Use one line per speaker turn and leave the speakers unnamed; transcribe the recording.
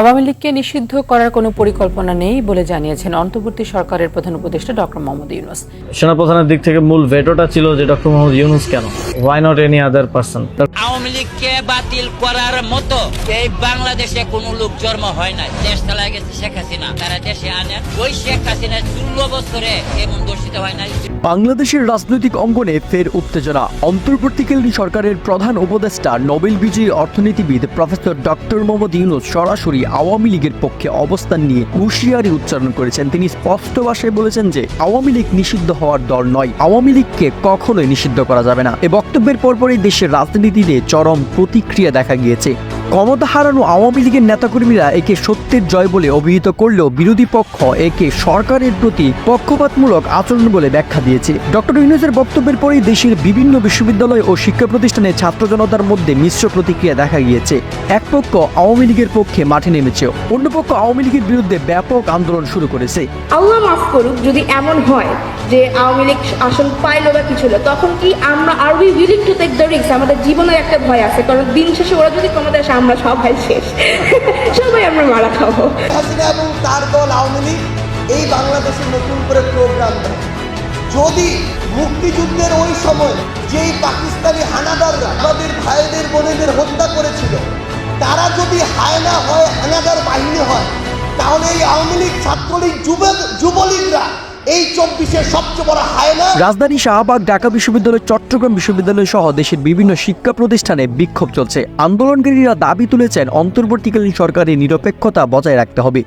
আওয়ামী লীগকে নিষিদ্ধ করার কোনো পরিকল্পনা নেই বলে জানিয়েছেন অন্তর্বর্তী সরকারের প্রধান উপদেষ্টা ডক্টর মোহাম্মদ ইউনুস
সেনাপ্রধানের দিক থেকে মূল ভেটোটা ছিল যে ডক্টর মোহাম্মদ ইউনুস কেন why not any other person
Awami লীগকে বাতিল করার মতো এই বাংলাদেশে কোনো লোক জন্ম হয় না দেশ চালা গেছে শেখ হাসিনা তারা দেশ
বাংলাদেশের রাজনৈতিক অঙ্গনে ফের উত্তেজনা অন্তর্বর্তীকালীন সরকারের প্রধান উপদেষ্টা নোবেল বিজয়ী অর্থনীতিবিদ প্রফেসর ডক্টর মোহাম্মদ ইউনুস সরাসরি আওয়ামী লীগের পক্ষে অবস্থান নিয়ে হুঁশিয়ারি উচ্চারণ করেছেন তিনি স্পষ্ট ভাষায় বলেছেন যে আওয়ামী লীগ নিষিদ্ধ হওয়ার দল নয় আওয়ামী লীগকে কখনোই নিষিদ্ধ করা যাবে না এ বক্তব্যের পরপরই দেশের রাজনীতিতে চরম প্রতিক্রিয়া দেখা গিয়েছে ক্ষমতা হারানো আওয়ামী লীগের নেতাকর্মীরা একে সত্যের জয় বলে অভিহিত করলেও বিরোধী পক্ষ একে সরকারের প্রতি পক্ষপাতমূলক আচরণ বলে ব্যাখ্যা দিয়েছে ডক্টর ইউনুসের বক্তব্যের পরেই দেশের বিভিন্ন বিশ্ববিদ্যালয় ও শিক্ষা প্রতিষ্ঠানে ছাত্র জনতার মধ্যে মিশ্র প্রতিক্রিয়া দেখা গিয়েছে এক পক্ষ আওয়ামী লীগের পক্ষে মাঠে নেমেছে অন্য পক্ষ আওয়ামী লীগের বিরুদ্ধে ব্যাপক আন্দোলন শুরু করেছে
আল্লাহ মাফ করুক যদি এমন হয় যে আওয়ামী লীগ আসন পাইলো বা কিছু হলো তখন কি আমরা are we willing to take the risk আমাদের জীবনের একটা ভয় আছে কারণ দিন শেষে ওরা যদি ক্ষমতায় আমরা সবাই শেষ সবাই আমরা মারা খাবো
এবং তার দল আওয়ামী লীগ এই বাংলাদেশে নতুন করে প্রোগ্রাম যদি মুক্তিযুদ্ধের ওই সময় যেই পাকিস্তানি হানাদাররা আমাদের ভাইদের বোনেদের হত্যা করেছিল তারা যদি হায়না হয় হানাদার বাহিনী হয় তাহলে এই আওয়ামী লীগ ছাত্রলীগ যুবলীগরা এই চব্বিশের সবচেয়ে বড় হায়না
রাজধানী শাহবাগ ঢাকা বিশ্ববিদ্যালয় চট্টগ্রাম বিশ্ববিদ্যালয় সহ দেশের বিভিন্ন শিক্ষা প্রতিষ্ঠানে বিক্ষোভ চলছে আন্দোলনকারীরা দাবি তুলেছেন অন্তর্বর্তীকালীন সরকারের নিরপেক্ষতা বজায় রাখতে হবে